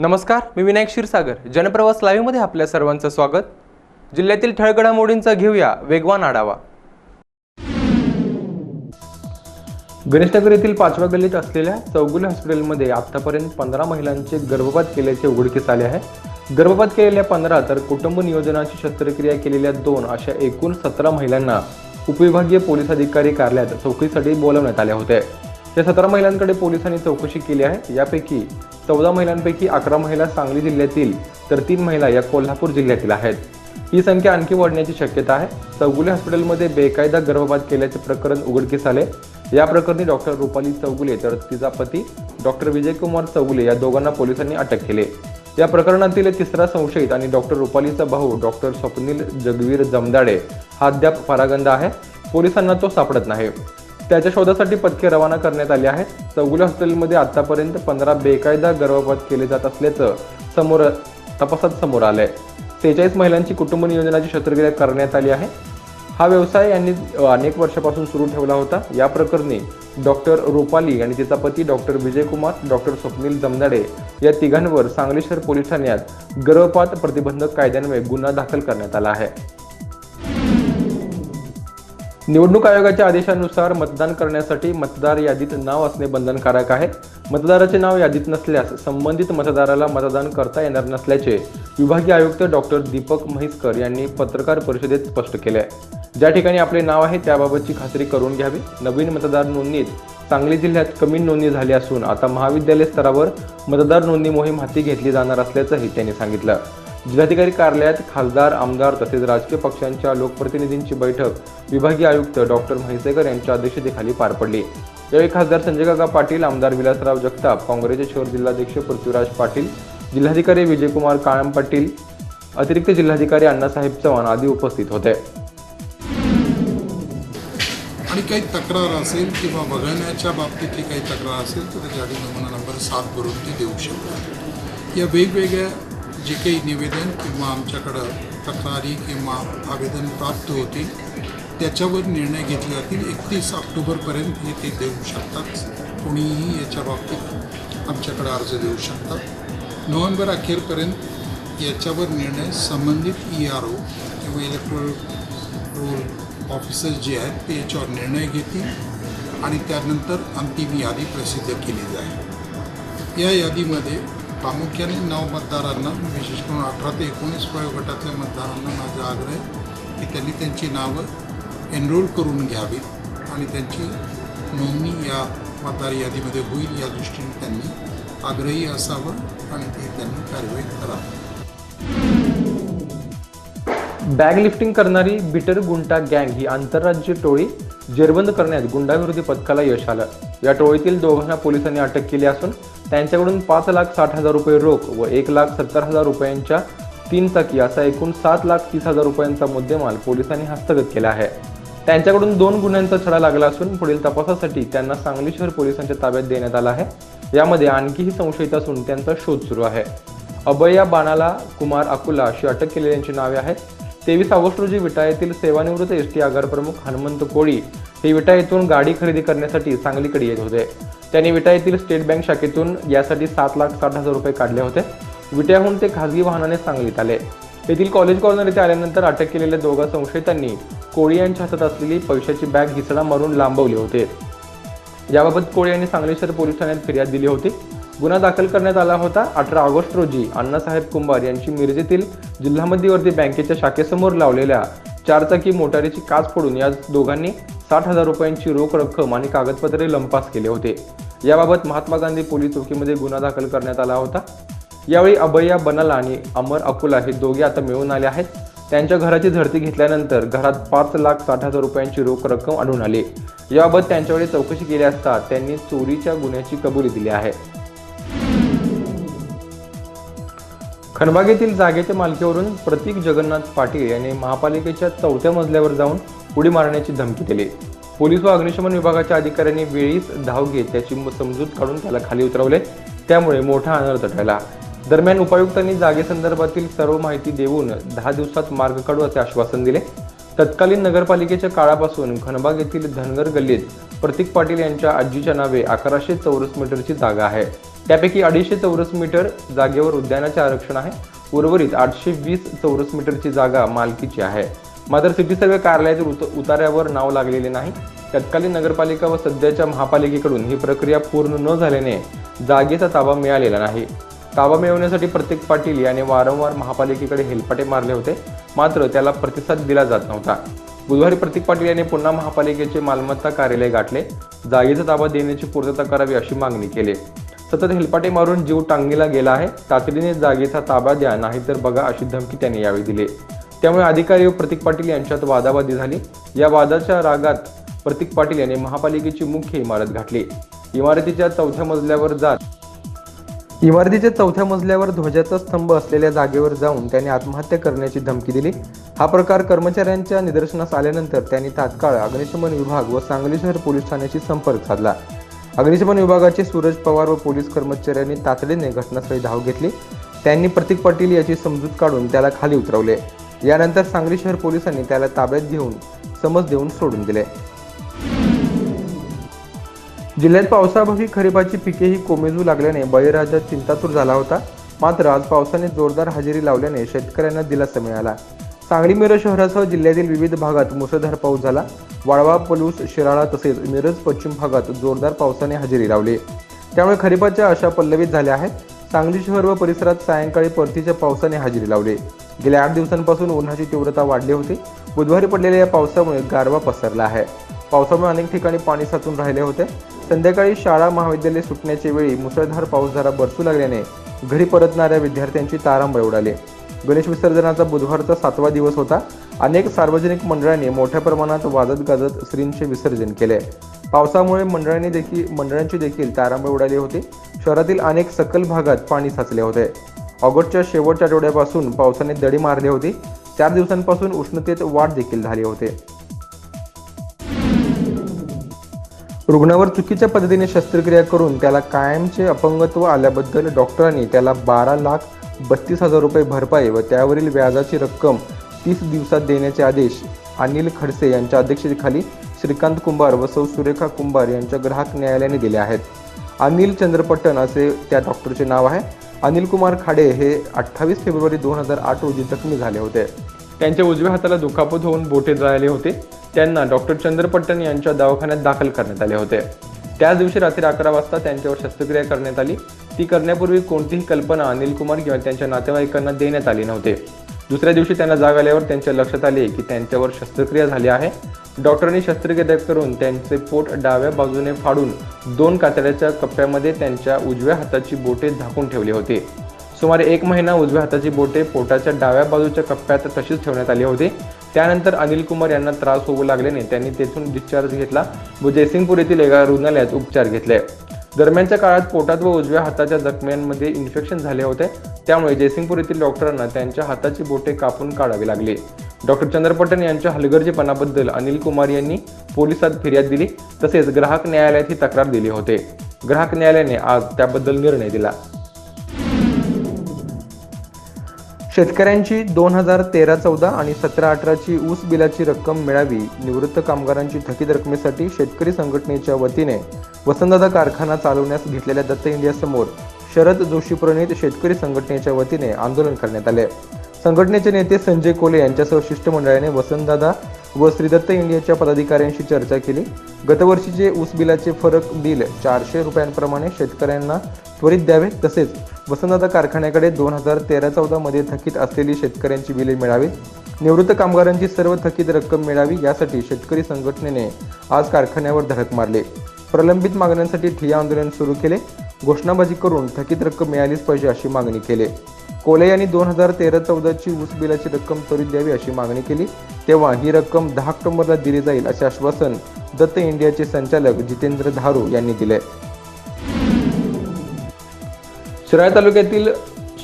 नमस्कार मी विनायक क्षीरसागर. जनप्रवास लाईव्हमध्ये आपल्या सर्वांचं स्वागत. जिल्ह्यातील ठळगडामोडींचा घेऊया वेगवान आढावा. गणेशनगर येथील पाचव्या गल्लीत असलेल्या चौगुले हॉस्पिटलमध्ये आतापर्यंत पंधरा महिलांचे गर्भपात केल्याचे उघडकीस आले आहे. गर्भपात केलेल्या पंधरा तर कुटुंब नियोजनाची शस्त्रक्रिया केलेल्या दोन अशा एकूण सतरा महिलांना उपविभागीय पोलीस अधिकारी कार्यालयात चौकशीसाठी बोलवण्यात आले होते. या सतरा महिलांकडे पोलिसांनी चौकशी केली आहे. यापैकी चौदा महिलांपैकी अकरा महिला सांगली जिल्ह्यातील तर तीन महिला या कोल्हापूर जिल्ह्यातील आहेत. ही संख्या आणखी वाढण्याची शक्यता आहे. चौगुले हॉस्पिटलमध्ये बेकायदा गर्भपात केल्याचे प्रकरण उघडकीस आले. या प्रकरणी डॉक्टर रुपाली चौगुले तर तिचा पती डॉक्टर विजयकुमार चौगुले या दोघांना पोलिसांनी अटक केले. या प्रकरणातील तिसरा संशयित आणि डॉक्टर रुपालीचा भाऊ डॉक्टर स्वप्नील जगवीर जमदाडे हा अद्याप फरागंदा आहे. पोलिसांना तो सापडत नाही. त्याच्या शोधासाठी पथके रवाना करण्यात आली आहेत. चौगुले हॉस्पिटलमध्ये आतापर्यंत पंधरा बेकायदा गर्भपात केले जात असल्याचं समोर तपासात समोर आलंय. सेहेचाळीस महिलांची कुटुंब नियोजनाची शस्त्रक्रिया करण्यात आली आहे. हा व्यवसाय यांनी अनेक वर्षापासून सुरू ठेवला होता. या प्रकरणी डॉक्टर रुपाली आणि तिचा पती डॉक्टर विजयकुमार डॉक्टर स्वप्नील जमदाडे या तिघांवर सांगली शहर पोलीस ठाण्यात गर्भपात प्रतिबंधक कायद्यान्वये गुन्हा दाखल करण्यात आला आहे. निवडणूक आयोगाच्या आदेशानुसार मतदान करण्यासाठी मतदार यादीत नाव असणे बंधनकारक आहे. मतदाराचे नाव यादीत नसल्यास संबंधित मतदाराला मतदान करता येणार नसल्याचे विभागीय आयुक्त डॉक्टर दीपक म्हैसकर यांनी पत्रकार परिषदेत स्पष्ट केले आहे. ज्या ठिकाणी आपले नाव आहे त्याबाबतची खात्री करून घ्यावी. नवीन मतदार नोंदणीत सांगली जिल्ह्यात कमी नोंदणी झाली असून आता महाविद्यालय स्तरावर मतदार नोंदणी मोहीम हाती घेतली जाणार असल्याचंही त्यांनी सांगितलं. जिल्हाधिकारी कार्यालयात खासदार आमदार तसेच राजकीय पक्षांच्या लोकप्रतिनिधींची बैठक विभागीय आयुक्त डॉक्टर म्हैसेकर यांच्या अध्यक्षतेखाली पार पडली. यावेळी खासदार संजय काका पाटील आमदार विलासराव जगताप काँग्रेसचे शहर जिल्हाध्यक्ष पृथ्वीराज पाटील जिल्हाधिकारी विजयकुमार काळम पाटील अतिरिक्त जिल्हाधिकारी अण्णासाहेब चव्हाण आदी उपस्थित होते. आणि काही तक्रार असेल किंवा बघण्याच्या बाबतीतली काही तक्रार असेल तर त्याच्यासाठी नमुना नंबर सात भरून ते देऊ शकतात या वेगवेगळ्या जे काही निवेदन किंवा आमच्याकडं तक्रारी किंवा आवेदन प्राप्त होतील त्याच्यावर निर्णय घेतले जातील. एकतीस ऑक्टोबरपर्यंत हे ते देऊ शकतात. कोणीही याच्या बाबतीत आमच्याकडे अर्ज देऊ शकतात. नोव्हेंबर अखेरपर्यंत याच्यावर निर्णय संबंधित ई आर ओ किंवा इलेक्ट्रोल रोल ऑफिसर्स जे आहेत ते याच्यावर निर्णय घेतील आणि त्यानंतर अंतिम यादी प्रसिद्ध केली जाईल. या यादीमध्ये प्रामुख्याने नव मतदारांना विशेष करून अठरा ते एकोणीस वयोगटातल्या मतदारांना माझा आग्रह आहे की त्यांनी त्यांची नावं एनरोल करून घ्यावीत आणि त्यांची नोंदणी या मतदार यादीमध्ये होईल या दृष्टीने त्यांनी आग्रही असावं आणि ते त्यांनी कार्यवाही करावी. बॅग लिफ्टिंग करणारी बिटर गुंटा गँग ही आंतरराज्य टोळी जेरबंद करण्यात गुंडाविरोधी पथकाला यश आलं. या टोळीतील दोघांना पोलिसांनी अटक केली असून त्यांच्याकडून पाच लाख साठ हजार रुपये रोख व एक लाख सत्तर हजार रुपयांच्या तीन चाकी असा एकूण सात लाख तीस हजार रुपयांचा मुद्देमाल पोलिसांनी हस्तगत केला आहे. त्यांच्याकडून दोन गुन्ह्यांचा छडा लागला असून पुढील तपासासाठी त्यांना सांगली शहर पोलिसांच्या ताब्यात देण्यात आला आहे. यामध्ये आणखीही संशयित असून त्यांचा शोध सुरू आहे. अभया बाणाला कुमार अकुला अशी अटक केलेल्यांची नावे आहेत. तेवीस ऑगस्ट रोजी विटा येथील सेवानिवृत्त एस टी आगार प्रमुख हनुमंत कोळी हे विटा येथून गाडी खरेदी करण्यासाठी सांगलीकडे येत होते. त्यांनी विटा येथील स्टेट बँक शाखेतून यासाठी सात लाख साठ हजार रुपये काढले होते. विट्याहून ते खासगी वाहनाने सांगलीत आले. येथील कॉलेज कॉर्नर येथे आल्यानंतर अटक केलेल्या दोघा संशयितांनी कोळी यांच्या हातात असलेली पैशाची बॅग हिसडा मारून लांबवली होते. याबाबत कोळी यांनी सांगली शहर पोलीस ठाण्यात फिर्याद दिली होती. गुन्हा दाखल करण्यात आला होता. अठरा ऑगस्ट रोजी अण्णासाहेब कुंभार यांची मिरजेतील जिल्हा मध्यवर्ती बँकेच्या शाखेसमोर लावलेल्या चारचाकी मोटारीची काच फोडून या दोघांनी साठ हजार रुपयांची रोख रक्कम आणि कागदपत्रे लंपास केले होते. याबाबत महात्मा गांधी पोलीस चौकीमध्ये गुन्हा दाखल करण्यात आला होता. यावेळी अभया बनाला आणि अमर अकुला हे दोघे आता मिळून आले आहेत. त्यांच्या घराची झडती घेतल्यानंतर घरात पाच लाख साठ हजार रुपयांची रोख रक्कम आढळून आली. याबाबत त्यांच्याकडे चौकशी केली असता त्यांनी चोरीच्या गुन्ह्याची कबुली दिली आहे. खनबागेतील जागेच्या मालकीवरून प्रतीक जगन्नाथ पाटील यांनी महापालिकेच्या चौथ्या मजल्यावर जाऊन उडी मारण्याची धमकी दिली. पोलीस व अग्निशमन विभागाच्या अधिकाऱ्यांनी वेळीच धाव घेत त्याची समजूत काढून त्याला खाली उतरवले. त्यामुळे मोठा अनर्थ टळला. दरम्यान उपायुक्तांनी जागेसंदर्भातील सर्व माहिती देऊन दहा दिवसात मार्ग काढू असे आश्वासन दिले. तत्कालीन नगरपालिकेच्या काळापासून खनबाग येथील धनगर गल्लीत प्रतीक पाटील यांच्या आजीच्या नावे अकराशे चौरस मीटरची जागा आहे. त्यापैकी अडीचशे चौरस मीटर जागेवर उद्यानाचे आरक्षण आहे. उर्वरित आठशे वीस चौरस मीटरची जागा मालकीची आहे. मात्र सिटी कार्यालयातील उत उतार्यावर नाव लागलेले नाही. तत्कालीन नगरपालिका व सध्याच्या महापालिकेकडून ही प्रक्रिया पूर्ण न झाल्याने जागेचा ताबा मिळालेला नाही. ताबा मिळवण्यासाठी प्रत्येक पाटील याने वारंवार महापालिकेकडे हेलपाटे मारले होते. मात्र त्याला प्रतिसाद दिला जात नव्हता. बुधवारी प्रतीक पाटील यांनी पुन्हा महापालिकेचे मालमत्ता कार्यालय गाठले. जागेचा ताबा देण्याची पूर्तता करावी अशी मागणी केली. सतत हेलपाटे मारून जीव टांगणीला गेला आहे. तातडीने जागेचा ताबा द्या नाहीतर बघा अशी धमकी त्यांनी यावेळी दिली. त्यामुळे अधिकारी व प्रतीक पाटील यांच्यात वादावादी झाली. या वादाच्या रागात प्रतीक पाटील यांनी महापालिकेची मुख्य इमारत घातली. इमारतीच्या चौथ्या मजल्यावर जात इमारतीच्या चौथ्या मजल्यावर ध्वजाचा स्तंभ असलेल्या जागेवर जाऊन त्यांनी आत्महत्या करण्याची धमकी दिली. हा प्रकार कर्मचाऱ्यांच्या निदर्शनास आल्यानंतर त्यांनी तात्काळ अग्निशमन विभाग व सांगली शहर पोलीस ठाण्याशी संपर्क साधला. अग्निशमन विभागाचे सूरज पवार व पोलीस कर्मचाऱ्यांनी तातडीने घटनास्थळी धाव घेतली. त्यांनी प्रतीक पाटील याची समजूत काढून त्याला खाली उतरवले. यानंतर सांगली शहर पोलिसांनी त्याला ताब्यात घेऊन समज देऊन सोडून दिले. जिल्ह्यात पावसाअभावी खरीपाची पिकेही कोमेजू लागल्याने बळीराजा चिंतातूर झाला होता. मात्र आज पावसाने जोरदार हजेरी लावल्याने शेतकऱ्यांना दिलासा मिळाला. सांगली मिरज शहरासह जिल्ह्यातील विविध भागात मुसळधार पाऊस झाला. वाळवा पलूस शिराळा तसेच मिरज पश्चिम भागात जोरदार पावसाने हजेरी लावली. त्यामुळे खरीपाच्या अशा पल्लवित झाल्या आहेत. सांगली शहर व परिसरात सायंकाळी परतीच्या पावसाने हजेरी लावली. गेल्या आठ दिवसांपासून उन्हाची तीव्रता वाढली होती. बुधवारी पडलेल्या या पावसामुळे गारवा पसरला आहे. पावसामुळे अनेक ठिकाणी पाणी साचून राहिले होते. संध्याकाळी शाळा महाविद्यालय सुटण्याच्या वेळी मुसळधार पाऊस जरा बरसू लागल्याने घरी परतणाऱ्या विद्यार्थ्यांची तारांबळ उडाली. गणेश विसर्जनाचा बुधवारचा सातवा दिवस होता. अनेक सार्वजनिक मंडळांनी मोठ्या प्रमाणात वाजत गाजत श्रींचे विसर्जन केले. पावसामुळे मंडळांनी देखील मंडळांची देखील तारांबळ उडाली होती. शहरातील अनेक सकल भागात पाणी साचले होते. ऑगस्टच्या शेवटच्या आठवड्यापासून पावसाने दडी मारली होती. चार दिवसांपासून उष्णतेत वाढ देखील झाली होते. रुग्णावर चुकीच्या पद्धतीने शस्त्रक्रिया करून त्याला कायमचे अपंगत्व आल्याबद्दल डॉक्टरांनी त्याला बारा लाख बत्तीस हजार रुपये भरपाई व त्यावरील व्याजाची रक्कम तीस दिवसात देण्याचे आदेश अनिल खडसे यांच्या अध्यक्षतेखाली श्रीकांत कुंभार व सौ सुरेखा कुंभार यांच्या ग्राहक न्यायालयाने दिले आहेत. अनिल चंद्रपट्टण असे त्या डॉक्टरचे नाव आहे. अनिल कुमार खाडे हे अठ्ठावीस फेब्रुवारी दोन हजार आठ रोजी जखमी झाले होते. त्यांच्या उजव्या हाताला दुखापत होऊन बोटे जळाले होते. त्यांना डॉक्टर चंद्रपट्टण यांच्या दवाखान्यात दाखल करण्यात आले होते. त्याच दिवशी रात्री अकरा वाजता त्यांच्यावर शस्त्रक्रिया करण्यात आली. ती करण्यापूर्वी कोणतीही कल्पना अनिल कुमार किंवा त्यांच्या नातेवाईकांना देण्यात आली नव्हते. दुसऱ्या दिवशी त्यांना जाग आल्यावर त्यांच्या लक्षात आले की त्यांच्यावर शस्त्रक्रिया झाली आहे. डॉक्टरांनी शस्त्रक्रिया करून त्यांचे पोट डाव्या बाजूने फाडून दोन कातड्याच्या कप्प्यामध्ये त्यांच्या उजव्या हाताची बोटे झाकून ठेवली होती. सुमारे एक महिना उजव्या हाताची बोटे पोटाच्या डाव्या बाजूच्या कप्प्यात तशीच ठेवण्यात आली होती. त्यानंतर अनिल कुमार यांना त्रास होऊ लागल्याने त्यांनी तेथून डिस्चार्ज घेतला व जयसिंगपूर येथील एका रुग्णालयात उपचार घेतले. दरम्यानच्या काळात पोटात व उजव्या हाताच्या जखम्यांमध्ये इन्फेक्शन झाले होते. त्यामुळे जयसिंगपूर येथील डॉक्टरांना त्यांच्या हाताची बोटे कापून काढावी लागली. डॉक्टर चंद्रपट्टण यांच्या हलगर्जीपणाबद्दल अनिल कुमार यांनी पोलिसात फिर्याद दिली तसेच ग्राहक न्यायालयात ही तक्रार दिली होते. ग्राहक न्यायालयाने आज त्याबद्दल निर्णय दिला. शेतकऱ्यांची दोन हजार तेरा चौदा आणि सतरा अठराची ऊस बिलाची रक्कम मिळावी निवृत्त कामगारांची थकीत रकमेसाठी शेतकरी संघटनेच्या वतीने वसंतदादा कारखाना चालवण्यास घेतलेल्या दत्त इंडियासमोर शरद जोशी प्रणित शेतकरी संघटनेच्या वतीने आंदोलन करण्यात आले. संघटनेचे नेते संजय कोले यांच्यासह शिष्टमंडळाने वसंतदादा व श्रीदत्त इंडियाच्या पदाधिकाऱ्यांशी चर्चा केली. गतवर्षीचे ऊस बिलाचे फरक बिल चारशे रुपयांप्रमाणे शेतकऱ्यांना त्वरित द्यावे. तसेच वसंतदादा कारखान्याकडे दोन हजार तेरा चौदामध्ये थकीत असलेली शेतकऱ्यांची बिले मिळावीत. निवृत्त कामगारांची सर्व थकीत रक्कम मिळावी यासाठी शेतकरी संघटनेने आज कारखान्यावर धडक मारले. प्रलंबित मागण्यांसाठी ठिय्या आंदोलन सुरू केले. घोषणाबाजी करून थकीत रक्कम मिळालीच पाहिजे अशी मागणी केली. कोले यांनी दोन हजार तेरा चौदाची ऊस बिलाची रक्कम त्वरित द्यावी अशी मागणी केली. तेव्हा ही रक्कम दहा ऑक्टोबरला दिली जाईल असे आश्वासन दत्त इंडियाचे संचालक जितेंद्र धारू यांनी दिले. शिराळा तालुक्यातील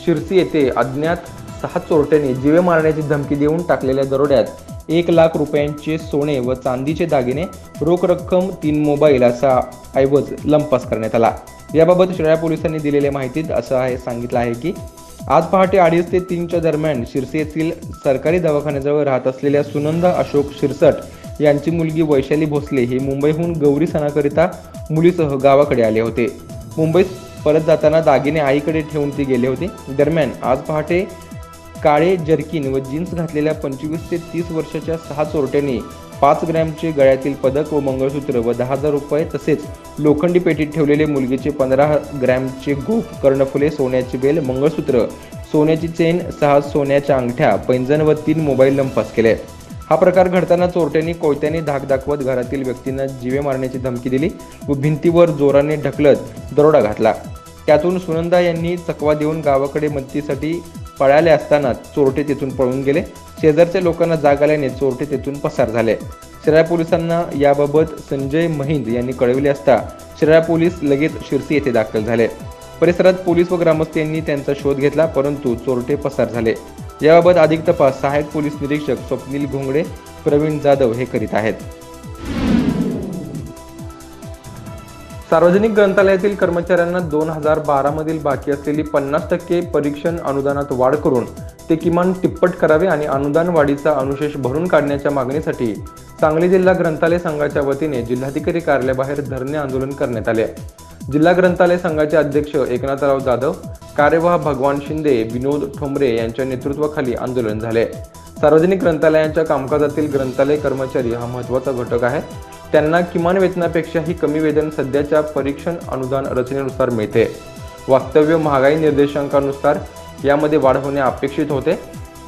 शिरसी येथे अज्ञात सहा चोरट्यांनी जीवे मारण्याची धमकी देऊन टाकलेल्या दरोड्यात एक लाख रुपयांचे सोने व चांदीचे दागिने रोख रक्कम तीन मोबाईल असा ऐवज लंपास करण्यात आला. याबाबत शिराळा पोलिसांनी दिलेल्या माहितीत असं आहे सांगितलं आहे की आज पहाटे अडीच ते तीनच्या दरम्यान शिरसे येथील सरकारी दवाखान्याजवळ राहत असलेल्या सुनंदा अशोक शिरसट यांची मुलगी वैशाली भोसले हे मुंबईहून गौरी सणाकरिता मुलीसह गावाकडे आले होते. मुंबईत परत जाताना दागिने आईकडे ठेवून ती गेले होते. दरम्यान आज पहाटे काळे जर्किन व जीन्स घातलेल्या पंचवीस ते तीस वर्षाच्या सहा चोरट्यांनी पाच ग्रॅमचे गळ्यातील पदक व मंगळसूत्र व दहा हजार रुपये तसेच लोखंडी पेटीत ठेवलेले मुलगीचे पंधरा ग्रॅमचे गोफ कर्णफुले सोन्याची बेल मंगळसूत्र सोन्याची चेन सहा सोन्याच्या अंगठ्या पैंजण व तीन मोबाईल लंपास केले. हा प्रकार घडताना चोरट्यांनी कोयत्याने धाक दाखवत घरातील व्यक्तींना जीवे मारण्याची धमकी दिली व भिंतीवर जोराने ढकलत दरोडा घातला. त्यातून सुनंदा यांनी चकवा देऊन गावाकडे मदतीसाठी पळाले असताना चोरटे तिथून पळून गेले. शेजारच्या लोकांना जाग आल्याने चोरटे तेथून पसार झाले. शिराळा पोलिसांना याबाबत संजय महिंद यांनी कळविले असता शिराळा पोलीस लगेच शिरसी येथे दाखल झाले. परिसरात पोलीस व ग्रामस्थ यांनी त्यांचा शोध घेतला परंतु चोरटे पसार झाले. याबाबत अधिक तपास सहाय्यक पोलीस निरीक्षक स्वप्नील घोंगडे प्रवीण जाधव हे करीत आहेत. सार्वजनिक ग्रंथालयातील कर्मचाऱ्यांना दोन हजार बारामधील बाकी असलेली पन्नास टक्के परीक्षण अनुदानात वाढ करून ते किमान तिप्पट करावे आणि अनुदान वाढीचा अनुशेष भरून काढण्याच्या मागणीसाठी सांगली जिल्हा ग्रंथालय संघाच्या वतीने जिल्हाधिकारी कार्यालयाबाहेर धरणे आंदोलन करण्यात आले. जिल्हा ग्रंथालय संघाचे अध्यक्ष एकनाथराव जाधव कार्यवाह भगवान शिंदे विनोद ठोंबरे यांच्या नेतृत्वाखाली आंदोलन झाले. सार्वजनिक ग्रंथालयांच्या कामकाजातील ग्रंथालय कर्मचारी हा महत्त्वाचा घटक आहे. त्यांना किमान वेतनापेक्षाही कमी वेतन सध्याच्या परीक्षण अनुदान रचनेनुसार मिळते. वास्तव्य महागाई निर्देशांकानुसार यामध्ये वाढ होणे अपेक्षित होते.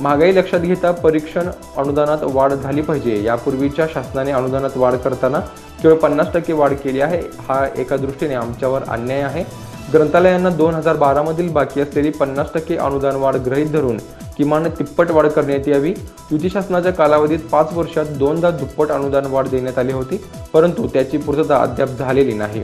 महागाई लक्षात घेता परीक्षण अनुदानात वाढ झाली पाहिजे. यापूर्वीच्या शासनाने अनुदानात वाढ करताना केवळ पन्नास टक्के वाढ केली आहे. हा एका दृष्टीने आमच्यावर अन्याय आहे. ग्रंथालयांना दोन हजार बारामधील बाकी असलेली पन्नास टक्के अनुदान वाढ गृहीत धरून किमान तिप्पट वाढ करण्यात यावी. युती शासनाच्या कालावधीत पाच वर्षात दोनदा दुप्पट अनुदान वाढ देण्यात आली होती परंतु त्याची पूर्तता अद्याप झालेली नाही.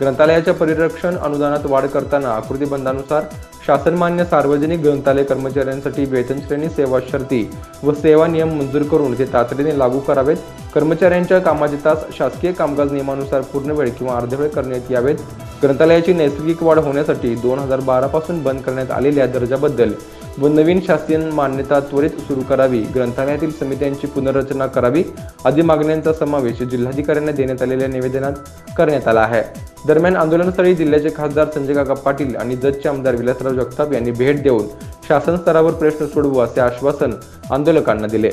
ग्रंथालयाच्या परिरक्षण अनुदानात वाढ करताना आकृतीबंधानुसार शासनमान्य सार्वजनिक ग्रंथालय कर्मचाऱ्यांसाठी वेतन श्रेणी सेवा शर्ती व सेवा नियम मंजूर करून ते तातडीने लागू करावेत. कर्मचाऱ्यांच्या कामाचे तास शासकीय कामकाज नियमानुसार पूर्ण वेळ किंवा अर्धवेळ करण्यात यावेत. ग्रंथालयाची नैसर्गिक वाढ होण्यासाठी दोन हजार बारापासून बंद करण्यात आलेल्या दर्जाबद्दल व नवीन शासकीय मान्यता त्वरित सुरू करावी. ग्रंथालयातील समित्यांची पुनर्रचना करावी. आदी मागण्यांचा समावेश जिल्हाधिकाऱ्यांना देण्यात आलेल्या निवेदनात करण्यात आला आहे. दरम्यान आंदोलनस्थळी जिल्ह्याचे खासदार संजय काका पाटील आणि जतचे आमदार विलासराव जगताप यांनी भेट देऊन शासन स्तरावर प्रश्न सोडवू असे आश्वासन आंदोलकांना दिले.